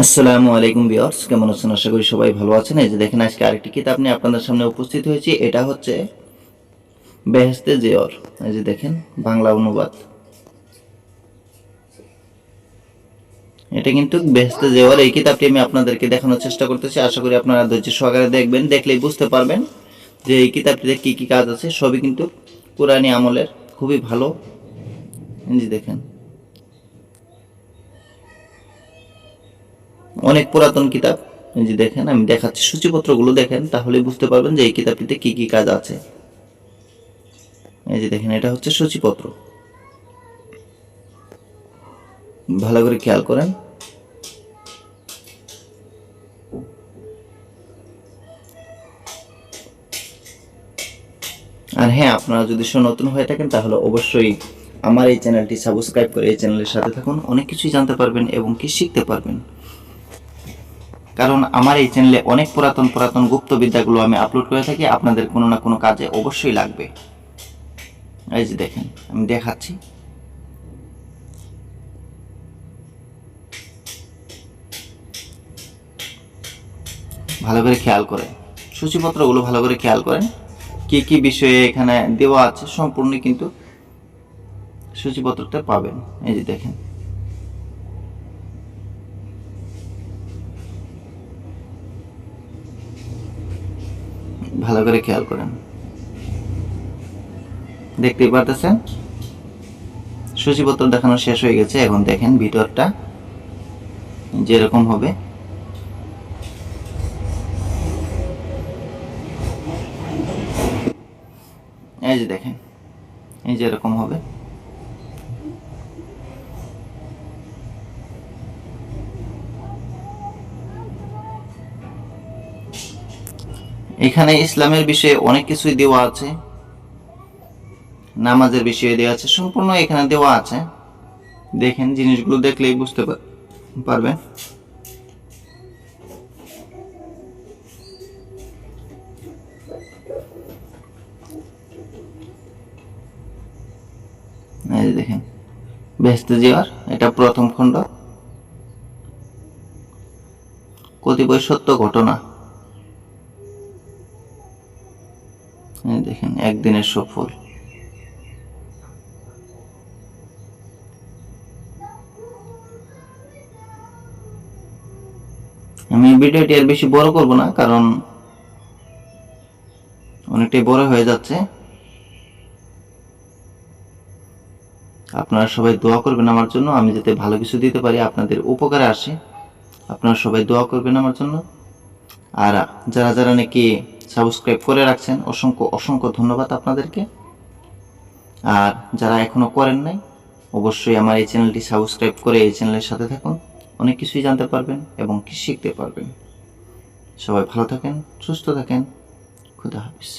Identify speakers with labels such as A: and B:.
A: আসসালামু আলাইকুম বিয়ার্স কেমন আছেন? আশা করি সবাই ভালো আছেন। এই যে দেখেন, আজকে আরেকটি কিতাব নিয়ে আপনাদের সামনে উপস্থিত হয়েছি। এটা হচ্ছে বেহেস্তে জিয়র। এই যে দেখেন, বাংলা অনুবাদ। এটা কিন্তু বেহেস্তে জিয়র। এই কিতাবটি আমি আপনাদেরকে দেখানোর চেষ্টা করতেছি। আশা করি আপনারা ধৈর্য সহকারে দেখবেন, দেখলেই বুঝতে পারবেন যে এই কিতাবটিতে কি কি কাজ আছে। সবই কিন্তু পুরানি আমলের, খুবই ভালো। যে দেখেন অনেক পুরাতন কিতাব। যে দেখেন, আমি দেখাচ্ছি, সূচিপত্রগুলো দেখেন, তাহলে বুঝতে পারবেন যে এই কিতাবটিতে কি কি কাজ আছে। এই যে দেখেন, এটা হচ্ছে সূচিপত্র। ভালো করে খেয়াল করেন। আর হ্যাঁ আপনারা যদি নতুন হয়ে থাকেন, তাহলে অবশ্যই আমার এই চ্যানেলটি সাবস্ক্রাইব করে এই চ্যানেলের সাথে থাকুন। অনেক কিছুই জানতে পারবেন এবং কি শিখতে পারবেন। কারণ আমার এই চ্যানেলে অনেক পুরাতন পুরাতন গুপ্ত বিদ্যাগুলো আমি আপলোড করে থাকি, আপনাদের কোনো না কোনো কাজে অবশ্যই লাগবে। এই যে দেখেন, আমি দেখাচ্ছি। ভালো করে খেয়াল করেন। সূচিপত্রগুলো ভালো করে খেয়াল করেন। কি কি বিষয়ে এখানে দেওয়া আছে সম্পূর্ণ কিন্তু সূচিপত্রটা পাবেন। এই যে দেখেন। ভালো করে খেয়াল করেন। দেখতেই পারতেছেন? সূচিপত্র দেখানো শেষ হয়ে গেছে। এখন দেখেন ভিতরটা যেরকম হবে। এই যে দেখেন, এই যেরকম হবে। এখানে ইসলামের বিষয়ে অনেক কিছুই দেওয়া আছে, নামাজের বিষয়ে দেওয়া আছে, সম্পূর্ণ এখানে দেওয়া আছে। দেখেন জিনিসগুলো দেখলেই বুঝতে পার- পারবেন। এই দেখেন বেহেস্তে জিয়ার, এটা প্রথম খণ্ড। কতিপয় সত্য ঘটনা। একদিনের সফল। আমি ভিডিওটি আর বেশি বড় করব না, কারণ অনেকটাই বড় হয়ে যাচ্ছে। আপনারা সবাই দোয়া করবেন আমার জন্য, আমি যাতে ভালো কিছু দিতে পারি, আপনাদের উপকারে আসে। আপনারা সবাই দোয়া করবেন আমার জন্য। আর যারা যারা নাকি সাবস্ক্রাইব করে রাখছেন, অসংখ্য অসংখ্য ধন্যবাদ আপনাদেরকে। আর যারা এখনও করেন নাই, অবশ্যই আমার এই চ্যানেলটি সাবস্ক্রাইব করে এই চ্যানেলের সাথে থাকুন। অনেক কিছুই জানতে পারবেন এবং কি শিখতে পারবেন। সবাই ভালো থাকেন, সুস্থ থাকেন। খুদা হাফিজ।